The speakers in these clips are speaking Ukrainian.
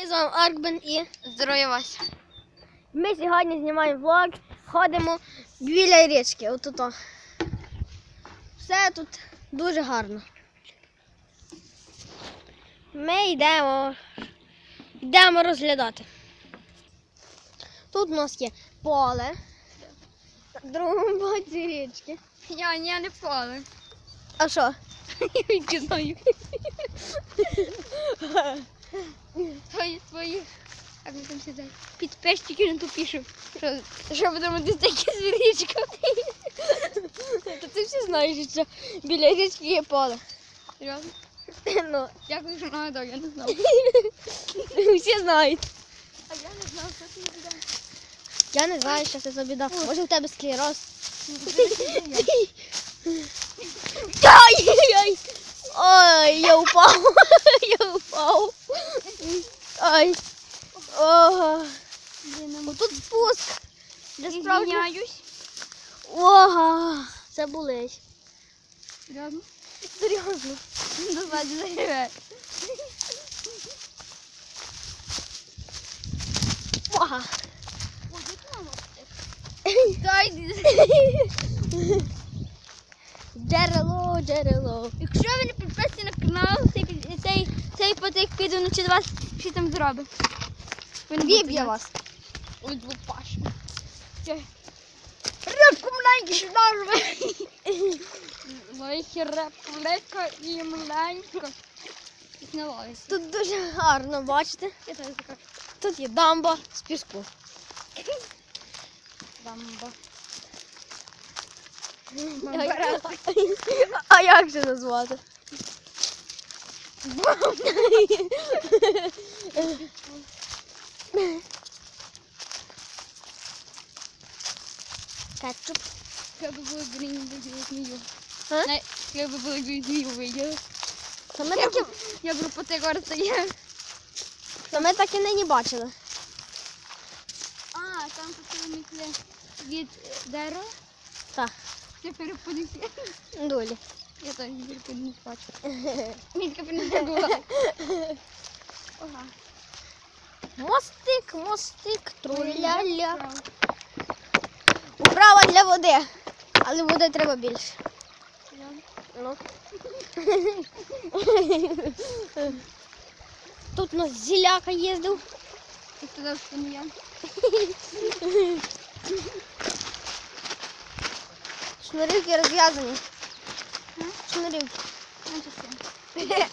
Ми з вами Аркбен і Здоров'я Вася. ми сьогодні знімаємо влог. Ходимо біля річки. Отут. Все тут дуже гарно. Ми йдемо. Йдемо розглядати. Тут у нас є поле. На другому боці річки. Я, я не поле. А що? Не знаю. Твої, твої. Як ви там сидять? Підписчики не тупішу. Що, що будемо десь з річка. Та ти всі знаєш, що біля річки є поле. Серйозно? Ну, Дякую, що нагадав, я не знав. всі знають. А я не знав, що ти буде. Я не знаю, що це за біда. Може у тебе склероз. Ай, ой, я упав. Я. Ай. Ого. Ну, Тут спуск. Для справді. Звиняюсь. Ого. Це болить. Серйозно? Серйозно. Ззаді загріває. Ого. Джерело, джерело. Якщо ви не підписані на канал, цей, цей, потик піде вночі до вас, що там будете Біб'я знати. вас. Ой, двопаш. Репку маленьку сюди рви. Лейки репку, лейка і маленька. Тут дуже гарно, бачите? Тут є дамба з піску. бамба. А як це назвати? Кетчуп. Треба було грінь виділи змію. А? Не, Треба було грінь змію виділи. То ми таки, Я беру по те горце є. то ми так і нині бачили. А, там потрібні від е, дерева. Так, Це перепадеться. долі. Я теж не перепадусь бачу. Мітка перепадувала. Ага. Мостик, мостик, труляля. Управа для води. Але води треба більше. Ну. Тут у нас зіляка їздив. Сказав, що не я. Шнурівки розв'язані. Все.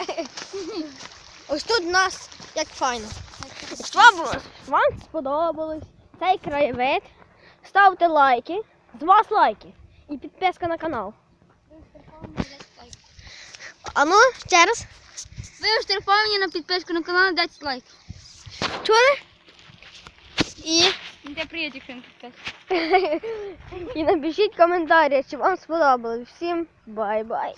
Ось тут у нас як файно. Якщо вам, вам сподобалось цей краєвид, ставте лайки. З вас лайки. І підписка на канал. А ну, ще раз. Ви штрафовані на підписку на канал, дайте лайк. Чули? І, Де привіт, якщо не і напишіть коментарі, чи вам сподобалось. Всім бай-бай.